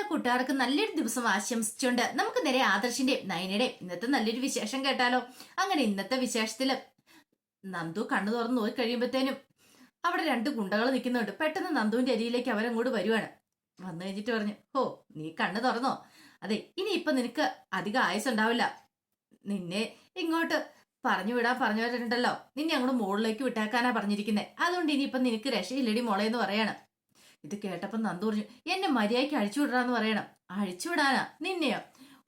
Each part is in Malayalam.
എല്ലാ കൂട്ടുകാർക്കും നല്ലൊരു ദിവസം ആശംസിച്ചുകൊണ്ട് നമുക്ക് നേരെ ആദർശിന്റെ നയനയുടെ ഇന്നത്തെ നല്ലൊരു വിശേഷം കേട്ടാലോ? അങ്ങനെ ഇന്നത്തെ വിശേഷത്തിൽ നന്ദു കണ്ണു തുറന്ന് നോക്കി കഴിയുമ്പോഴത്തേനും അവിടെ രണ്ട് ഗുണ്ടകൾ നിൽക്കുന്നുണ്ട്. പെട്ടെന്ന് നന്ദുവിന്റെ അരിയിലേക്ക് അവരങ്ങോട്ട് വരുവാണ്. വന്നു കഴിഞ്ഞിട്ട് പറഞ്ഞു ഓ നീ കണ്ണു തുറന്നോ? അതെ ഇനി ഇപ്പൊ നിനക്ക് അധികം ആയുസ് ഉണ്ടാവില്ല നിന്നെ ഇങ്ങോട്ട് പറഞ്ഞു വിടാൻ പറഞ്ഞവരുണ്ടല്ലോ. നിന്നെ അങ്ങോട്ട് മുകളിലേക്ക് വിട്ടേക്കാനാ പറഞ്ഞിരിക്കുന്നത് അതുകൊണ്ട് ഇനിയിപ്പൊ നിനക്ക് രക്ഷയില്ലടി മോളെ എന്ന് പറയാണ്. ഇത് കേട്ടപ്പോ നന്ദു പറഞ്ഞു എന്നെ മര്യാദയ്ക്ക് അഴിച്ചുവിടാന്ന് പറയണം. അഴിച്ചുവിടാനാ? നിന്നെയോ?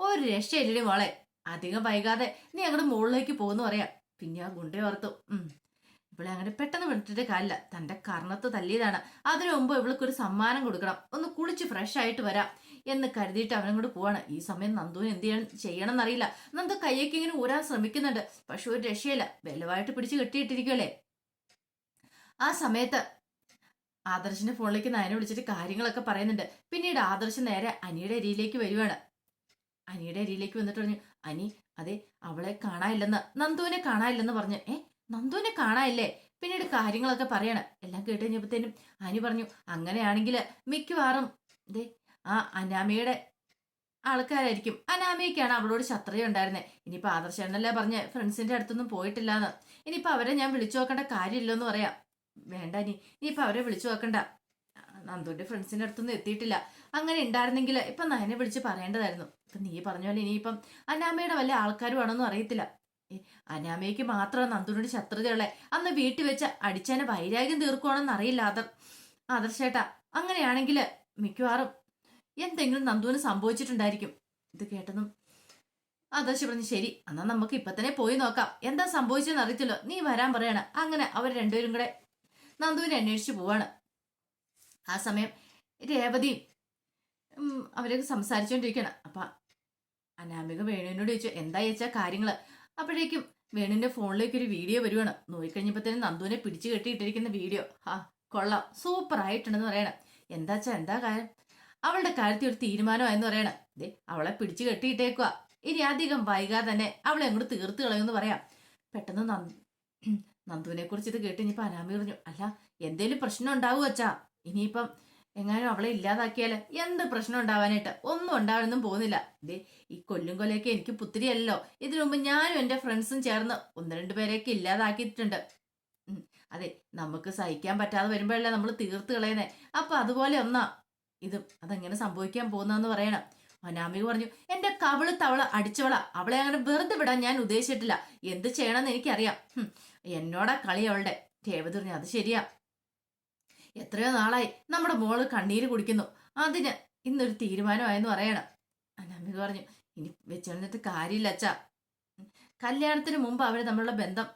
ഒരു രക്ഷയില്ലടി മോളെ. അധികം വൈകാതെ നീ അങ്ങോട്ട് മുകളിലേക്ക് പോകുന്നു പറയാം. പിന്നെ ആ ഗുണ്ട ഓർത്തു ഉം ഇവളെ അങ്ങനെ പെട്ടെന്ന് വിട്ടിട്ട് കാര്യമില്ല. തന്റെ കർണത്ത് തല്ലിയതാണ്. അതിനു മുമ്പ് ഇവൾക്കൊരു സമ്മാനം കൊടുക്കണം. ഒന്ന് കുളിച്ച് ഫ്രഷ് ആയിട്ട് വരാം. എന്ന് കരുതിയിട്ട് അവനും കൂടെ പോവാണ്. ഈ സമയം നന്ദുവിന് എന്ത് ചെയ്യണം ചെയ്യണം എന്നറിയില്ല നന്ദു കയ്യൊക്കെ ഇങ്ങനെ ഊരാൻ ശ്രമിക്കുന്നുണ്ട്. പക്ഷെ ഒരു രക്ഷയില്ല. ബലമായിട്ട് പിടിച്ച് കെട്ടിയിട്ടിരിക്കുമല്ലേ ആ സമയത്ത് ആദർശിന്റെ ഫോണിലേക്ക് നയനെ വിളിച്ചിട്ട് കാര്യങ്ങളൊക്കെ പറയുന്നുണ്ട്. പിന്നീട് ആദർശ് നേരെ അനിയുടെ അരിയിലേക്ക് വരുവാണ്. അനിയുടെ അരിയിലേക്ക് വന്നിട്ട് പറഞ്ഞു അനി അതെ അവളെ കാണാനില്ലെന്ന് നന്ദുവിനെ കാണാനില്ലെന്ന് പറഞ്ഞു. ഏ നന്ദുവിനെ കാണാനില്ലേ? പിന്നീട് കാര്യങ്ങളൊക്കെ പറയണം. എല്ലാം കേട്ട് കഴിഞ്ഞപ്പോഴത്തേനും അനി പറഞ്ഞു അങ്ങനെയാണെങ്കിൽ മിക്കവാറും ദേ ആ അനാമയുടെ ആൾക്കാരായിരിക്കും. അനാമയ്ക്കാണ് അവളോട് ശത്രുത ഉണ്ടായിരുന്നത് ഇനിയിപ്പോൾ ആദർശനല്ലേ പറഞ്ഞ് ഫ്രണ്ട്സിന്റെ അടുത്തൊന്നും പോയിട്ടില്ലാന്ന്. ഇനിയിപ്പോൾ അവരെ ഞാൻ വിളിച്ചു നോക്കേണ്ട കാര്യമില്ലെന്ന് പറയാം. വേണ്ട നീ നീ ഇപ്പൊ അവരെ വിളിച്ചു നോക്കണ്ട. നന്ദുവിന്റെ ഫ്രണ്ട്സിന്റെ അടുത്തൊന്നും എത്തിയിട്ടില്ല. അങ്ങനെ ഉണ്ടായിരുന്നെങ്കിൽ ഇപ്പൊ നയനെ വിളിച്ച് പറയേണ്ടതായിരുന്നു. ഇപ്പൊ നീ പറഞ്ഞ പോലെ ഇനിയിപ്പം അനാമയുടെ വല്ല ആൾക്കാരും ആണോന്നും അറിയത്തില്ല അനാമയ്ക്ക് മാത്രം നന്ദുവിനോട് ശത്രുതയുള്ളേ അന്ന് വീട്ടിൽ വെച്ച് അടിച്ചതിനെ വൈരാഗ്യം തീർക്കുവാണെന്ന് അറിയില്ല ആദർ. ആദർശേട്ടാ അങ്ങനെയാണെങ്കിൽ മിക്കവാറും എന്തെങ്കിലും നന്ദുവിന് സംഭവിച്ചിട്ടുണ്ടായിരിക്കും. ഇത് കേട്ടതും ആദർശ് പറഞ്ഞു ശരി എന്നാ നമുക്ക് ഇപ്പൊ തന്നെ പോയി നോക്കാം. എന്താ സംഭവിച്ചെന്ന് അറിയത്തില്ലോ. നീ വരാൻ പറയണ. അങ്ങനെ അവർ രണ്ടുപേരും കൂടെ നന്ദുവിനെ അന്വേഷിച്ചു പോവാണ്. ആ സമയം രേവതിയും അവരൊക്കെ സംസാരിച്ചുകൊണ്ടിരിക്കണം അപ്പൊ അനാമിക വേണുവിനോട് ചോദിച്ചു എന്താ ചോദിച്ചാ കാര്യങ്ങൾ? അപ്പോഴേക്കും വേണുവിന്റെ ഫോണിലേക്ക് ഒരു വീഡിയോ വരുവാണ്. നോക്കിക്കഴിഞ്ഞപ്പോഴത്തേനും നന്ദുവിനെ പിടിച്ചു കെട്ടിയിട്ടിരിക്കുന്ന വീഡിയോ. ആ കൊള്ളാം. സൂപ്പർ ആയിട്ടുണ്ടെന്ന് പറയണം. എന്താച്ചാ എന്താ കാര്യം? അവളുടെ കാര്യത്തിൽ ഒരു തീരുമാനമായെന്ന് പറയണം. ദേ അവളെ പിടിച്ചു കെട്ടിയിട്ടേക്കുക ഇനി അധികം വൈകാതെ തന്നെ അവളെ അങ്ങോട്ട് തീർത്ത് കളയുമെന്ന് പറയാം. പെട്ടെന്ന് നന്ദു നന്ദുവിനെ കുറിച്ച് ഇത് കേട്ട് ഇനിയിപ്പോ അനാമി പറഞ്ഞു അല്ല എന്തേലും പ്രശ്നം ഉണ്ടാവുക അച്ഛാ? ഇനിയിപ്പം എങ്ങാനും അവളെ ഇല്ലാതാക്കിയാൽ എന്ത് പ്രശ്നം ഉണ്ടാവാനായിട്ട്? ഒന്നും ഉണ്ടാവാനൊന്നും പോകുന്നില്ല. ഇതേ ഈ കൊല്ലും കൊലയൊക്കെ എനിക്ക് പുത്തിരിയല്ലോ ഇതിനു മുമ്പ് ഞാനും എന്റെ ഫ്രണ്ട്സും ചേർന്ന് ഒന്ന് രണ്ട് പേരെയൊക്കെ ഇല്ലാതാക്കിയിട്ടുണ്ട്. അതെ നമുക്ക് സഹിക്കാൻ പറ്റാതെ വരുമ്പോഴല്ലേ നമ്മൾ തീർത്ത് കളയുന്നേ. അപ്പൊ അതുപോലെ ഒന്നാ ഇതും അതെങ്ങനെ സംഭവിക്കാൻ പോകുന്നതെന്ന് പറയണം. അനാമിക പറഞ്ഞു എന്റെ കവിൾ തവള അടിച്ചവള. അവളെ അങ്ങനെ വെറുതെ വിടാൻ ഞാൻ ഉദ്ദേശിച്ചിട്ടില്ല. എന്ത് ചെയ്യണമെന്ന് എനിക്കറിയാം. എന്നോടാ കളി അവളുടെ. രേവതി പറഞ്ഞു അത് ശരിയാ. എത്രയോ നാളായി. നമ്മുടെ മോൾ കണ്ണീര് കുടിക്കുന്നു. അതിന് ഇന്നൊരു തീരുമാനമായെന്ന് പറയണം. അനാമിക പറഞ്ഞു ഇനി വെച്ചിരുന്നിട്ട് കാര്യമില്ല അച്ഛാ. കല്യാണത്തിന് മുമ്പ് അവർ തമ്മിലുള്ള ബന്ധം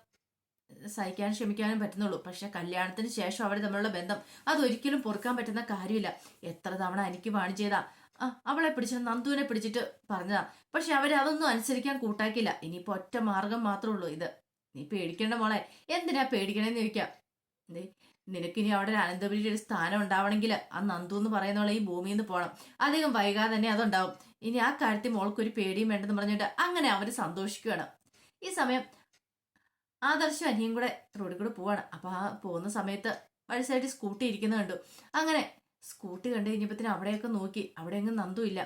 സഹിക്കാനും ക്ഷമിക്കാനും പറ്റുന്നുള്ളൂ. പക്ഷെ കല്യാണത്തിന് ശേഷം അവർ തമ്മിലുള്ള ബന്ധം അതൊരിക്കലും പൊറുക്കാൻ പറ്റുന്ന കാര്യമില്ല. എത്ര തവണ എനിക്ക് വാണി ചെയ്താ. ആ അവളെ പിടിച്ച നന്ദുവിനെ പിടിച്ചിട്ട് പറഞ്ഞതാ. പക്ഷെ അവരതൊന്നും അനുസരിക്കാൻ കൂട്ടാക്കില്ല ഇനിയിപ്പോ ഒറ്റ മാർഗം മാത്രമേ ഉള്ളൂ ഇത്. നീ പേടിക്കേണ്ട മോളെ. എന്തിനാ പേടിക്കണേന്ന് ചോദിക്കാം. ദേ, നിനക്കിനി അവിടെ ഒരു അനന്തപുരിയിൽ ഒരു സ്ഥാനം ഉണ്ടാവണമെങ്കിൽ ആ നന്ദു എന്ന് പറയുന്നവളെ ഈ ഭൂമിയിൽ നിന്ന് പോകണം അധികം വൈകാതെ തന്നെ അതുണ്ടാവും. ഇനി ആ കാര്യത്തിൽ മോൾക്കൊരു പേടിയും വേണ്ടെന്ന് പറഞ്ഞിട്ട് അങ്ങനെ അവർ സന്തോഷിക്കുകയാണ്. ഈ സമയം ആദർശം അനിയും കൂടെ റോഡിൽ കൂടെ പോവാണ്. അപ്പൊ ആ പോകുന്ന സമയത്ത് വഴി സൈഡിൽ സ്കൂട്ടി ഇരിക്കുന്നത് കണ്ടു. അങ്ങനെ സ്കൂട്ടി കണ്ടു കഴിഞ്ഞപ്പത്തിന് അവിടെയൊക്കെ നോക്കി. അവിടെ എങ്ങും നന്ദു ഇല്ല.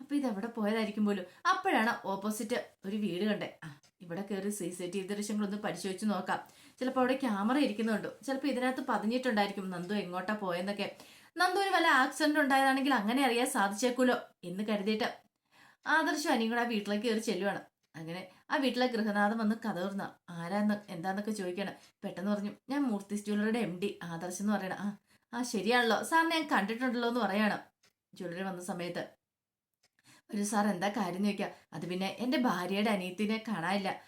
അപ്പൊ ഇത് എവിടെ പോയതായിരിക്കും പോലും. അപ്പോഴാണ് ഓപ്പോസിറ്റ് ഒരു വീട് കണ്ടേ. ആ ഇവിടെ കയറി സി സി ടി വി ദൃശ്യങ്ങളൊന്ന് പരിശോധിച്ച് നോക്കാം. ചിലപ്പോൾ അവിടെ ക്യാമറ ഇരിക്കുന്നുണ്ടോ. ചിലപ്പോൾ ഇതിനകത്ത് പതിഞ്ഞിട്ടുണ്ടായിരിക്കും നന്ദു എങ്ങോട്ടാ പോയെന്നൊക്കെ. നന്ദു ഒരു വല്ല ആക്സിഡന്റ് ഉണ്ടായതാണെങ്കിൽ അങ്ങനെ അറിയാൻ സാധിച്ചേക്കുമല്ലോ എന്ന് കരുതിയിട്ട് ആദർശം അനിയും കൂടെ ആ വീട്ടിലേക്ക് കയറി ചെല്ലുവാണ്. അങ്ങനെ ആ വീട്ടിലെ ഗൃഹനാഥം വന്ന് കഥ ആരാന്ന് എന്താന്നൊക്കെ ചോദിക്കണം. പെട്ടെന്ന് പറഞ്ഞു ഞാൻ മൂർത്തി ജ്വല്ലറിയുടെ എം ഡി ആദർശ് എന്ന് പറയണം. ആ ആ ശരിയാണല്ലോ. സാറിനെ ഞാൻ കണ്ടിട്ടുണ്ടല്ലോ എന്ന് പറയണം. ജ്വല്ലറി വന്ന സമയത്ത്. ഒരു സാർ എന്താ കാര്യം ചോദിക്കാം. അത് പിന്നെ എന്റെ ഭാര്യയുടെ അനിയത്തിനെ കാണാനില്ല.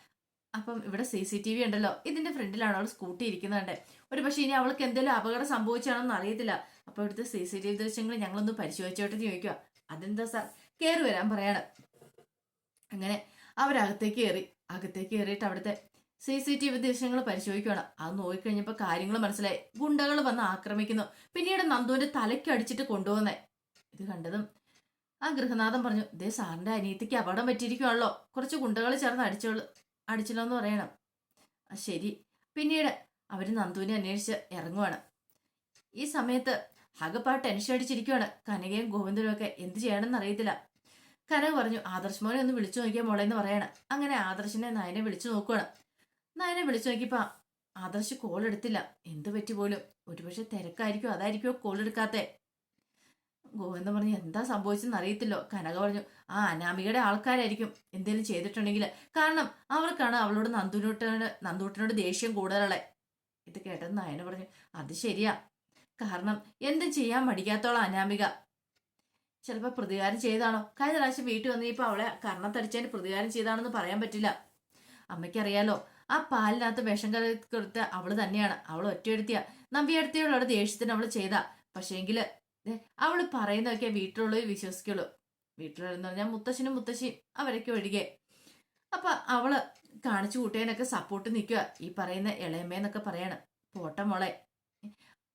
അപ്പം ഇവിടെ സി സി ടി വി ഉണ്ടല്ലോ. ഇതിന്റെ ഫ്രണ്ടിലാണ് അവൾ സ്കൂട്ടി ഇരിക്കുന്നുണ്ട്. ഒരു പക്ഷേ ഇനി അവൾക്ക് എന്തെങ്കിലും അപകടം സംഭവിച്ചാണെന്ന് അറിയത്തില്ല. അപ്പോൾ ഇവിടുത്തെ സി സി ടി വി ദൃശ്യങ്ങൾ ഞങ്ങളൊന്ന് പരിശോധിച്ചോട്ടെ ചോദിക്കുക അതെന്താ സാർ? കയറി വരാൻ പറയണം. അങ്ങനെ അവരകത്തേക്ക് കയറി. അകത്തേക്ക് കയറിയിട്ട് അവിടുത്തെ സി സി ടി വി ദൃശ്യങ്ങൾ പരിശോധിക്കുകയാണ്. അത് നോക്കിക്കഴിഞ്ഞപ്പോൾ കാര്യങ്ങൾ മനസ്സിലായി. ഗുണ്ടകൾ വന്ന് ആക്രമിക്കുന്നു. പിന്നീട് നന്ദുവിന്റെ തലയ്ക്ക് അടിച്ചിട്ട് ഇത് കണ്ടതും ആ ഗൃഹനാഥൻ പറഞ്ഞു ദേ സാറിന്റെ അനിയത്തിക്ക് അപകടം പറ്റിയിരിക്കുവാണല്ലോ. കുറച്ച് ഗുണ്ടകൾ ചേർന്ന് അടിച്ചോളു അടിച്ചല്ലോ എന്ന് പറയണം ശരി. പിന്നീട് അവർ നന്ദുവിനെ അന്വേഷിച്ച് ഇറങ്ങുവാണ്. ഈ സമയത്ത് ഹകപ്പാ ടെൻഷൻ അടിച്ചിരിക്കുവാണ്. കനകയും ഗോവിന്ദനും ഒക്കെ എന്ത് ചെയ്യണമെന്ന് അറിയത്തില്ല. കനക പറഞ്ഞു ആദർശ് മോനെ ഒന്ന് വിളിച്ചു നോക്കിയാൽ മോളെ എന്ന് പറയാണ്. അങ്ങനെ ആദർശിനെ നയനെ വിളിച്ചു നോക്കുവാണ്. നയനെ വിളിച്ചു നോക്കിയപ്പോ ആദർശ് കോൾ എടുത്തില്ല. എന്ത് പറ്റി പോലും? ഒരുപക്ഷെ തിരക്കായിരിക്കും? അതായിരിക്കുമോ കോൾ എടുക്കാത്തെ? ഗോവിന്ദൻ പറഞ്ഞു എന്താ സംഭവിച്ചെന്ന് അറിയത്തില്ലോ. കനക പറഞ്ഞു ആ അനാമികയുടെ ആൾക്കാരായിരിക്കും. എന്തെങ്കിലും ചെയ്തിട്ടുണ്ടെങ്കിൽ കാരണം അവർക്കാണ് അവളോട് നന്ദുനോട്ടനോട് നന്ദൂട്ടനോട് ദേഷ്യം കൂടുതലുള്ളത് ഇത് കേട്ടത് നയന പറഞ്ഞു അത് ശരിയാ. കാരണം എന്തും ചെയ്യാൻ മടിക്കാത്തോളം അനാമിക. ചിലപ്പോൾ പ്രതികാരം ചെയ്താണോ? കഴിഞ്ഞ പ്രാവശ്യം വീട്ടിൽ വന്നപ്പോൾ അവളെ കർണത്തടിച്ചതിന് പ്രതികാരം ചെയ്താണെന്ന് പറയാൻ പറ്റില്ല. അമ്മയ്ക്കറിയാലോ ആ പാലിനകത്ത് വിഷം കലർത്തി കൊടുത്ത അവൾ തന്നെയാണ്. അവൾ ഒറ്റയെടുത്തിയ നമ്പിയെടുത്തിയോളോട് ദേഷ്യത്തിന് അവൾ ചെയ്താ. പക്ഷേങ്കിൽ ദേ, അവൾ പറയുന്നതൊക്കെ വീട്ടിലുള്ളവർ വിശ്വസിക്കുള്ളൂ. വീട്ടിലുള്ളതെന്ന് പറഞ്ഞാൽ മുത്തശ്ശനും മുത്തശ്ശിയും അവരൊക്കെ ഒഴികെ. അപ്പൊ അവൾ കാണിച്ചു കൂട്ടിയതിനൊക്കെ സപ്പോർട്ട് നിൽക്കുക ഈ പറയുന്ന ഇളയമ്മേന്നൊക്കെ പറയാണ്. പോട്ട മോളെ.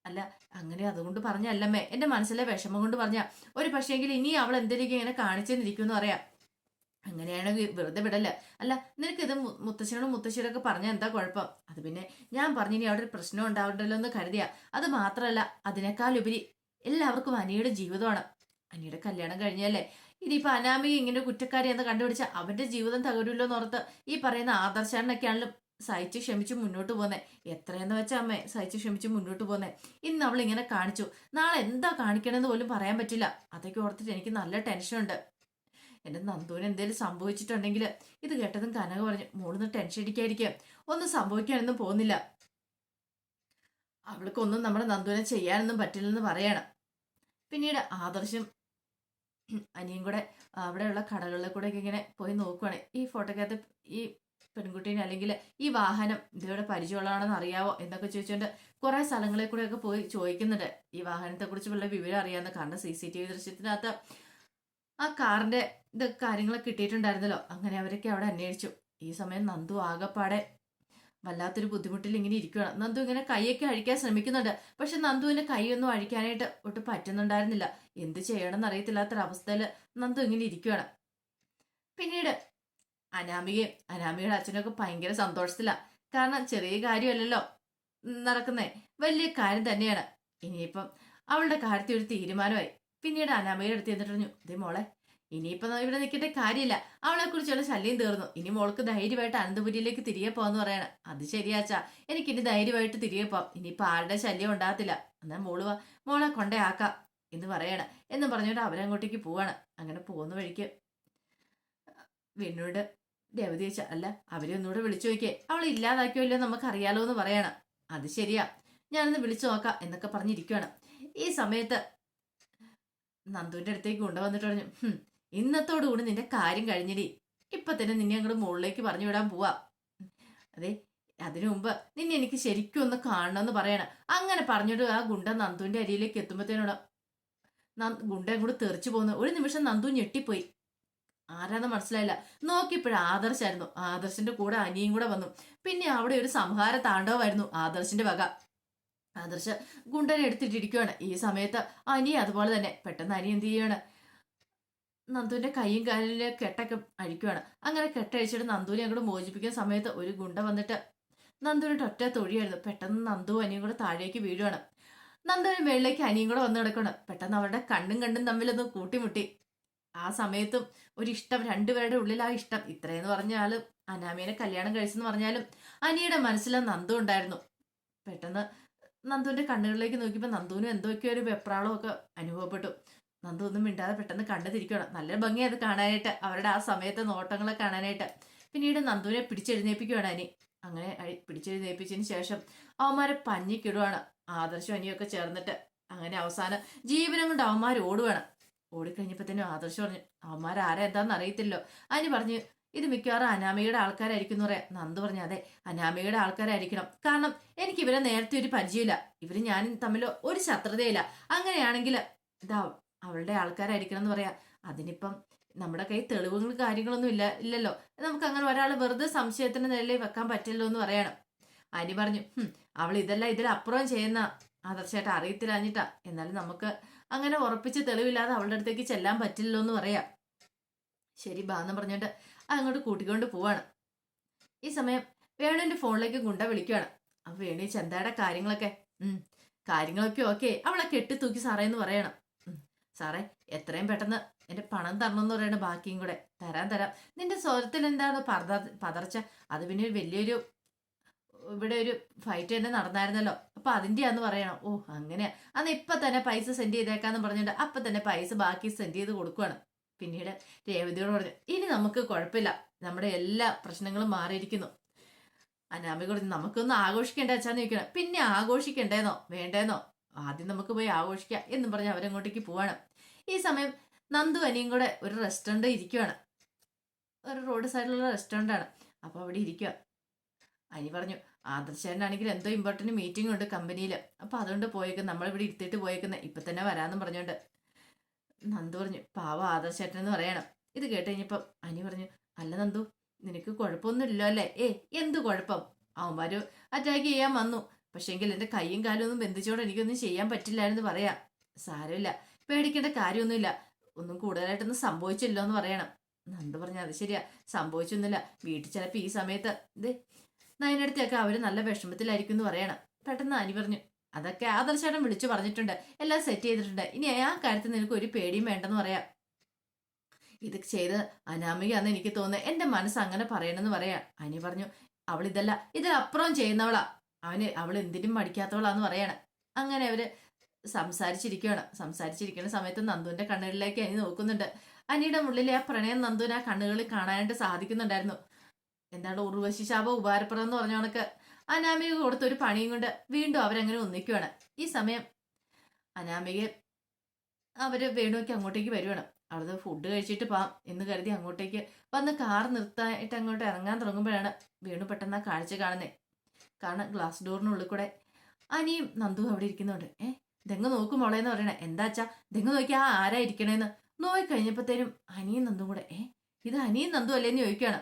അല്ല അങ്ങനെ അതുകൊണ്ട് പറഞ്ഞല്ലമ്മേ എന്റെ മനസ്സിലെ വിഷമം കൊണ്ട് പറഞ്ഞ. ഒരു പക്ഷേങ്കിൽ ഇനി അവൾ എന്തെങ്കിലും ഇങ്ങനെ കാണിച്ചെന്നിരിക്കുമെന്ന് പറയാം. അങ്ങനെയാണെങ്കിൽ വെറുതെ വിടല്ല അല്ല നിനക്ക് ഇത് മുത്തശ്ശനോടും മുത്തശ്ശിയോടൊക്കെ പറഞ്ഞാൽ എന്താ കുഴപ്പം? അത് പിന്നെ ഞാൻ പറഞ്ഞു ഇനി അവിടെ ഒരു പ്രശ്നം ഉണ്ടാവണ്ടല്ലോ എന്ന് കരുതിയ. അത് മാത്രമല്ല അതിനേക്കാൾ ഉപരി എല്ലാവർക്കും അനിയുടെ ജീവിതമാണ്. അനിയുടെ കല്യാണം കഴിഞ്ഞല്ലേ? ഇനിയിപ്പോ അനാമിക ഇങ്ങനെ ഒരു കുറ്റക്കാരി എന്ന് കണ്ടുപിടിച്ച അവന്റെ ജീവിതം തകരുമല്ലോ എന്നോർത്ത് ഈ പറയുന്ന ആദർശാനൊക്കെയാണല്ലോ സഹിച്ച് ക്ഷമിച്ച് മുന്നോട്ട് പോന്നെ. എത്രയെന്ന് വെച്ചാ അമ്മേ സഹിച്ച് ക്ഷമിച്ച് മുന്നോട്ട് പോന്നെ. ഇന്ന് അവൾ ഇങ്ങനെ കാണിച്ചു. നാളെ എന്താ കാണിക്കണമെന്ന് പോലും പറയാൻ പറ്റില്ല. അതൊക്കെ ഓർത്തിട്ട് എനിക്ക് നല്ല ടെൻഷനുണ്ട്. എന്റെ നന്ദുവിന് എന്തെങ്കിലും സംഭവിച്ചിട്ടുണ്ടെങ്കിൽ ഇത് കേട്ടതും കനക പറഞ്ഞു മോളൊന്ന് ടെൻഷൻ അടിക്കാതിരിക്കുക ഒന്നും സംഭവിക്കാനൊന്നും പോകുന്നില്ല. അവൾക്കൊന്നും നമ്മുടെ നന്ദുവിനെ ചെയ്യാനൊന്നും പറ്റില്ലെന്ന് പറയണം. പിന്നീട് ആദർശം അനിയും കൂടെ അവിടെയുള്ള കടകളിൽ കൂടെ ഒക്കെ ഇങ്ങനെ പോയി നോക്കുവാണ്. ഈ ഫോട്ടോക്കകത്ത് ഈ പെൺകുട്ടീനെ അല്ലെങ്കിൽ ഈ വാഹനം ഇതിവിടെ പരിചയമുള്ളതാണെന്ന് അറിയാവോ എന്നൊക്കെ ചോദിച്ചുകൊണ്ട് കുറേ സ്ഥലങ്ങളിൽ കൂടെയൊക്കെ പോയി ചോദിക്കുന്നുണ്ട്. ഈ വാഹനത്തെ കുറിച്ച് വല്ല വിവരം അറിയാമെന്ന് കാരണം സി സി ടി വി ദൃശ്യത്തിനകത്ത് ആ കാറിന്റെ ഇത് കാര്യങ്ങളൊക്കെ കിട്ടിയിട്ടുണ്ടായിരുന്നല്ലോ. അങ്ങനെ അവരൊക്കെ അവിടെ അന്വേഷിച്ചു. ഈ സമയം നന്ദു ആകപ്പാടെ വല്ലാത്തൊരു ബുദ്ധിമുട്ടിൽ ഇങ്ങനെ ഇരിക്കുകയാണ് നന്ദു ഇങ്ങനെ കൈയൊക്കെ അഴിക്കാൻ ശ്രമിക്കുന്നുണ്ട്. പക്ഷെ നന്ദുവിന് കൈയൊന്നും അഴിക്കാനായിട്ട് ഒട്ടും പറ്റുന്നുണ്ടായിരുന്നില്ല. എന്ത് ചെയ്യണമെന്ന് അറിയത്തില്ലാത്തൊരവസ്ഥയിൽ നന്ദു ഇങ്ങനെ ഇരിക്കുകയാണ് പിന്നീട് അനാമികയും അനാമികയുടെ അച്ഛനൊക്കെ ഭയങ്കര സന്തോഷത്തിലാ. കാരണം ചെറിയ കാര്യമല്ലല്ലോ നടക്കുന്നേ. വലിയ കാര്യം തന്നെയാണ്. ഇനിയിപ്പം അവളുടെ കാര്യത്തിൽ ഒരു തീരുമാനമായി. പിന്നീട് അനാമയുടെ അടുത്ത് എന്നിട്ട് പറഞ്ഞു ഇതേ മോളെ ഇനിയിപ്പം ഇവിടെ നിൽക്കേണ്ട കാര്യമില്ല. അവളെ കുറിച്ചുള്ള ശല്യം തീർന്നു. ഇനി മോൾക്ക് ധൈര്യമായിട്ട് അനന്തപുരിയിലേക്ക് തിരികെ പോകാന്ന് പറയണം. അത് ശരിയാച്ചാ എനിക്ക് ഇനി ധൈര്യമായിട്ട് തിരികെ പോവാം ഇനിയിപ്പോൾ ആരുടെ ശല്യം ഉണ്ടാകത്തില്ല. എന്നാൽ മോൾ വാ. മോളെ കൊണ്ടേ ആക്കാം എന്ന് പറയണം. എന്ന് പറഞ്ഞുകൊണ്ട് അവരങ്ങോട്ടേക്ക് പോവാണ്. അങ്ങനെ പോകുന്ന വഴിക്ക് വിനോട് രവതി വെച്ച അല്ല അവരെ ഒന്നുകൂടെ വിളിച്ചു നോക്കിയേ. അവൾ ഇല്ലാതാക്കിയല്ലോ നമുക്ക് അറിയാലോ എന്ന് പറയണം. അത് ശരിയാ. ഞാനൊന്ന് വിളിച്ചു നോക്കാം എന്നൊക്കെ പറഞ്ഞിരിക്കുകയാണ് ഈ സമയത്ത് നന്ദുവിന്റെ അടുത്തേക്ക് കൊണ്ടുവന്നിട്ട് പറഞ്ഞു "ഹും, ഇന്നത്തോടുകൂടി നിന്റെ കാര്യം കഴിഞ്ഞിടി. ഇപ്പൊ തന്നെ നിന്നെ അങ്ങോട്ട് മുകളിലേക്ക് പറഞ്ഞു വിടാൻ പോവാ. അതെ അതിനു മുമ്പ് നിന്നെ എനിക്ക് ശരിക്കും ഒന്ന് കാണണമെന്ന് പറയണം. അങ്ങനെ പറഞ്ഞിട്ട് ആ ഗുണ്ട നന്ദുവിന്റെ അരിയിലേക്ക് എത്തുമ്പോഴത്തേനോട് ഗുണ്ട അങ്ങോട്ട് തെറിച്ചു പോകുന്നു. ഒരു നിമിഷം നന്ദു ഞെട്ടിപ്പോയി. ആരാന്ന് മനസ്സിലായില്ല. നോക്കിയപ്പോഴും ആദർശായിരുന്നു. ആദർശിന്റെ കൂടെ അനിയും കൂടെ വന്നു. പിന്നെ അവിടെ ഒരു സംഹാര താണ്ഡവമായിരുന്നു ആദർശിന്റെ വക. ആദർശ ഗുണ്ടനെ എടുത്തിട്ടിരിക്കുകയാണ് ഈ സമയത്ത് അനി അതുപോലെ തന്നെ പെട്ടെന്ന് അനി എന്ത് ചെയ്യാണ് നന്ദുവിന്റെ കൈയും കാലിലെ കെട്ടൊക്കെ അഴിക്കുകയാണ് അങ്ങനെ കെട്ടഴിച്ചിട്ട് നന്ദുവിനെ അങ്ങോട്ട് മോചിപ്പിക്കുന്ന സമയത്ത് ഒരു ഗുണ്ട വന്നിട്ട് നന്ദുവിന്റെ ഒറ്റ തൊഴിയായിരുന്നു. പെട്ടെന്ന് നന്ദു അനിയും കൂടെ താഴേക്ക് വീഴുകയാണ് നന്ദുവിന് മേളിലേക്ക് അനിയും കൂടെ വന്നു കിടക്കുകയാണ് പെട്ടെന്ന് അവരുടെ കണ്ണും കണ്ടും തമ്മിലൊന്ന് കൂട്ടിമുട്ടി. ആ സമയത്തും ഒരു ഇഷ്ടം രണ്ടുപേരുടെ ഉള്ളിൽ ആ ഇഷ്ടം. ഇത്രയെന്ന് പറഞ്ഞാലും അനാമിയനെ കല്യാണം കഴിച്ചെന്ന് പറഞ്ഞാലും അനിയുടെ മനസ്സിൽ നന്ദു ഉണ്ടായിരുന്നു. പെട്ടെന്ന് നന്ദുവിന്റെ കണ്ണുകളിലേക്ക് നോക്കിയപ്പോൾ നന്ദുവിനും എന്തൊക്കെയോ ഒരു വെപ്രാളമൊക്കെ അനുഭവപ്പെട്ടു. നന്ദു ഒന്നും മിണ്ടാതെ പെട്ടെന്ന് കണ്ടു തിരിക്കണം നല്ല ഭംഗി അത് കാണാനായിട്ട് അവരുടെ ആ സമയത്തെ നോട്ടങ്ങളെ കാണാനായിട്ട്. പിന്നീട് നന്ദുവിനെ പിടിച്ചെഴുന്നേപ്പിക്കുകയാണ് അനി. അങ്ങനെ പിടിച്ചെഴുന്നേപ്പിച്ചതിന് ശേഷം അവന്മാരെ പഞ്ഞിക്കിടുവാണ്. ആദർശം അനിയൊക്കെ ചേർന്നിട്ട് അങ്ങനെ അവസാനം ജീവനം കൊണ്ട് അവന്മാർ ഓടുവാണ്. ഓടിക്കഴിഞ്ഞപ്പോഴത്തേനും ആദർശം പറഞ്ഞു എന്താന്ന് അറിയത്തില്ലോ അനി പറഞ്ഞു ഇത് മിക്കവാറും അനാമികയുടെ ആൾക്കാരായിരിക്കും എന്ന് പറയാം. നന്ദു പറഞ്ഞു അതെ അനാമികയുടെ ആൾക്കാരായിരിക്കണം. കാരണം എനിക്ക് ഇവരെ നേരത്തെ ഒരു പരിചയമില്ല. ഇവർ ഞാനും തമ്മിൽ ഒരു ശത്രുതയില്ല. അങ്ങനെയാണെങ്കിൽ ഇതാ അവളുടെ ആൾക്കാരായിരിക്കണം എന്ന് പറയാം. അതിനിപ്പം നമ്മുടെ കയ്യിൽ തെളിവുകളും കാര്യങ്ങളൊന്നും ഇല്ല ഇല്ലല്ലോ. നമുക്ക് അങ്ങനെ ഒരാൾ വെറുതെ സംശയത്തിന് നിലയിൽ വെക്കാൻ പറ്റില്ലല്ലോ എന്ന് പറയണം. അനി പറഞ്ഞു അവൾ ഇതല്ല ഇതിലപ്പുറം ചെയ്യുന്ന ആദർശമായിട്ട് അറിയത്തില്ലാഞ്ഞിട്ടാ. എന്നാലും നമുക്ക് അങ്ങനെ ഉറപ്പിച്ച് തെളിവില്ലാതെ അവളുടെ അടുത്തേക്ക് ചെല്ലാൻ പറ്റില്ലല്ലോ എന്ന് പറയാം. ശരി ബാന്ന് പറഞ്ഞിട്ട് അങ്ങോട്ട് കൂട്ടിക്കൊണ്ട് പോവാണ്. ഈ സമയം വേണുവിന്റെ ഫോണിലേക്ക് ഗുണ്ട വിളിക്കുകയാണ് അപ്പൊ വേണു ചെന്താടെ കാര്യങ്ങളൊക്കെ? ഉം കാര്യങ്ങളൊക്കെ ഓക്കെ. അവളെ കെട്ടി തൂക്കി സാറേ എന്ന് പറയണം. സാറേ എത്രയും പെട്ടെന്ന് എന്റെ പണം തരണം എന്ന് പറയണ ബാക്കിയും കൂടെ. തരാൻ തരാം. നിന്റെ സ്വരത്തിൽ എന്താണ് പതർ പതർച്ച. അത് പിന്നെ വലിയൊരു ഇവിടെ ഒരു ഫൈറ്റ് തന്നെ നടന്നായിരുന്നല്ലോ. അപ്പൊ അതിന്റെയാന്ന് പറയണം. ഓ അങ്ങനെയാ. അന്ന് ഇപ്പൊ തന്നെ പൈസ സെൻഡ് ചെയ്തേക്കാന്ന് പറഞ്ഞിട്ട് അപ്പൊ തന്നെ പൈസ ബാക്കി സെൻഡ് ചെയ്ത് കൊടുക്കുവാണ്. പിന്നീട് രേവതിയോട് പറഞ്ഞു ഇനി നമുക്ക് കുഴപ്പമില്ല. നമ്മുടെ എല്ലാ പ്രശ്നങ്ങളും മാറിയിരിക്കുന്നു. അനാമിക പറഞ്ഞു നമുക്കൊന്ന് ആഘോഷിക്കേണ്ട അച്ഛാന്ന് ചോദിക്കണം പിന്നെ ആഘോഷിക്കേണ്ടേന്നോ? വേണ്ടേന്നോ? ആദ്യം നമുക്ക് പോയി ആഘോഷിക്കാം എന്നും പറഞ്ഞ് അവരങ്ങോട്ടേക്ക് പോവാണ്. ഈ സമയം നന്ദു അനിയും കൂടെ ഒരു റെസ്റ്റോറന്റ് ഇരിക്കുവാണ്. ഒരു റോഡ് സൈഡിലുള്ള റെസ്റ്റോറന്റ് ആണ്. അപ്പോൾ അവിടെ ഇരിക്കുക അനി പറഞ്ഞു ആദർശേനാണെങ്കിൽ എന്തോ ഇമ്പോർട്ടന്റ് മീറ്റിംഗ് ഉണ്ട് കമ്പനിയിൽ അപ്പോൾ അതുകൊണ്ട് പോയേക്കും. നമ്മളിവിടെ ഇരുത്തിയിട്ട് പോയേക്കുന്നത് ഇപ്പം തന്നെ വരാമെന്നും പറഞ്ഞുകൊണ്ട് നന്ദു പറഞ്ഞു പാവ ആദർശേട്ടൻ എന്ന് പറയണം. ഇത് കേട്ട് കഴിഞ്ഞപ്പം അനി പറഞ്ഞു അല്ല നന്ദു നിനക്ക് കുഴപ്പമൊന്നുമില്ലല്ലോ അല്ലേ? ഏ എന്ത് കുഴപ്പം? അവന്മാര് അറ്റാക്ക് ചെയ്യാൻ വന്നു. പക്ഷെങ്കിൽ എന്റെ കൈയും കാലും ഒന്നും ബന്ധിച്ചോണ്ട് എനിക്കൊന്നും ചെയ്യാൻ പറ്റില്ലായിരുന്നു പറയാം. സാരമില്ല പേടിക്കേണ്ട കാര്യമൊന്നുമില്ല. ഒന്നും കൂടുതലായിട്ടൊന്നും സംഭവിച്ചില്ലോ എന്ന് പറയണം. നന്ദു പറഞ്ഞു അത് ശരിയാ സംഭവിച്ചൊന്നുമില്ല. വീട്ടിൽ ചിലപ്പോൾ ഈ സമയത്ത് ഇതേ നയനടുത്തൊക്കെ അവർ നല്ല വിഷമത്തിലായിരിക്കും എന്ന് പറയണം. പെട്ടെന്ന് അനി പറഞ്ഞു അതൊക്കെ ആദർശേട്ടൻ വിളിച്ചു പറഞ്ഞിട്ടുണ്ട്. എല്ലാം സെറ്റ് ചെയ്തിട്ടുണ്ട്. ഇനി ആ കാര്യത്തിൽ നിനക്ക് ഒരു പേടിയും വേണ്ടെന്ന് പറയാം. ഇത് ചെയ്ത് അനാമികയാന്ന് എനിക്ക് തോന്നുന്നത് എന്റെ മനസ്സ് അങ്ങനെ പറയണമെന്ന് പറയാ. അനി പറഞ്ഞു അവൾ ഇതല്ല. ഇതിലപ്പുറം ചെയ്യുന്നവളാ. അവന് അവൾ എന്തിനും മടിക്കാത്തവളാന്ന് പറയാണ്. അങ്ങനെ അവർ സംസാരിച്ചിരിക്കുകയാണ്. സംസാരിച്ചിരിക്കുന്ന സമയത്ത് നന്ദുവിന്റെ കണ്ണുകളിലേക്ക് അനി നോക്കുന്നുണ്ട്. അനിയുടെ ഉള്ളിലെ ആ പ്രണയം നന്ദുവിന് ആ കണ്ണുകളിൽ കാണാനായിട്ട് സാധിക്കുന്നുണ്ടായിരുന്നു. എന്താണ് ഉർവശി ശാപ ഉപകാരപ്രദം എന്ന് പറഞ്ഞ കണക്ക്. അനാമിക കൊടുത്ത ഒരു പണിയും കൊണ്ട് വീണ്ടും അവരങ്ങനെ ഒന്നിക്കുവാണ്. ഈ സമയം അനാമിക അവർ വേണുവൊക്കെ അങ്ങോട്ടേക്ക് വരുവാണ്. അവിടുന്ന് ഫുഡ് കഴിച്ചിട്ട് പാം എന്ന് കരുതി അങ്ങോട്ടേക്ക് വന്ന് കാർ നിർത്താനായിട്ട് അങ്ങോട്ട് ഇറങ്ങാൻ തുടങ്ങുമ്പോഴാണ് വേണു പെട്ടെന്ന് ആ കാഴ്ച കാണുന്നത് കാരണം ഗ്ലാസ് ഡോറിനുള്ളിൽ കൂടെ അനിയും നന്ദുവും അവിടെ ഇരിക്കുന്നുണ്ട്. ഏ ദെങ്ങ് നോക്കും മോളേന്ന് പറയണേ. എന്താച്ചാ ദെങ്ങ് നോക്കി ആ ആരാ ഇരിക്കണേന്ന്? നോക്കി കഴിഞ്ഞപ്പോഴത്തേനും അനിയും നന്ദും കൂടെ ഏ ഇത് അനിയും നന്ദു അല്ലേന്ന് ചോദിക്കുകയാണ്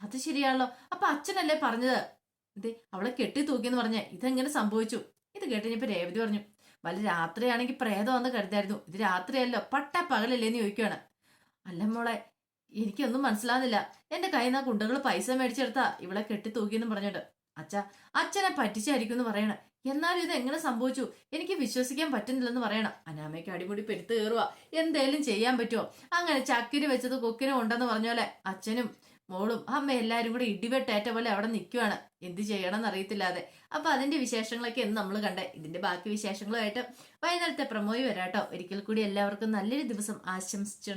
അത് ശരിയാണല്ലോ. അപ്പൊ അച്ഛനല്ലേ പറഞ്ഞത്? ഇതേ അവളെ കെട്ടി തൂക്കിയെന്ന് പറഞ്ഞ ഇതെങ്ങനെ സംഭവിച്ചു? ഇത് കേട്ടിപ്പോ രേവതി പറഞ്ഞു വല്ല രാത്രിയാണെങ്കിൽ പ്രേതമെന്ന് കരുതായിരുന്നു. ഇത് രാത്രിയല്ലോ പട്ട പകലല്ലേന്ന് ചോദിക്കുകയാണ് അല്ല മോളെ എനിക്കൊന്നും മനസ്സിലാകുന്നില്ല എന്റെ കയ്യിൽ നിന്ന് കുണ്ടകൾ പൈസ മേടിച്ചെടുത്താ ഇവളെ കെട്ടി തൂക്കിയെന്ന് പറഞ്ഞിട്ട് അച്ഛ അച്ഛനെ പറ്റിച്ചായിരിക്കും എന്ന് പറയണം. എന്നാലും ഇത് എങ്ങനെ സംഭവിച്ചു? എനിക്ക് വിശ്വസിക്കാൻ പറ്റുന്നില്ലെന്ന് പറയണം. അനാമയ്ക്ക് അടിപൊളി പെരുത്ത് കയറുക എന്തേലും ചെയ്യാൻ പറ്റുമോ അങ്ങനെ ചക്കിന് വെച്ചത് കൊക്കിനും ഉണ്ടെന്ന് പറഞ്ഞ അച്ഛനും മോളും അമ്മ എല്ലാരും കൂടെ ഇടിവെട്ടേറ്റ പോലെ അവിടെ നിൽക്കുവാണ് എന്ത് ചെയ്യണം എന്നറിയത്തില്ലാതെ അപ്പൊ അതിന്റെ വിശേഷങ്ങളൊക്കെ എന്ന് നമ്മൾ കണ്ടേ. ഇതിന്റെ ബാക്കി വിശേഷങ്ങളുമായിട്ട് വൈകുന്നേരത്തെ പ്രമോയി വരാട്ടോ. ഒരിക്കൽ കൂടി എല്ലാവർക്കും നല്ലൊരു ദിവസം ആശംസിച്ചു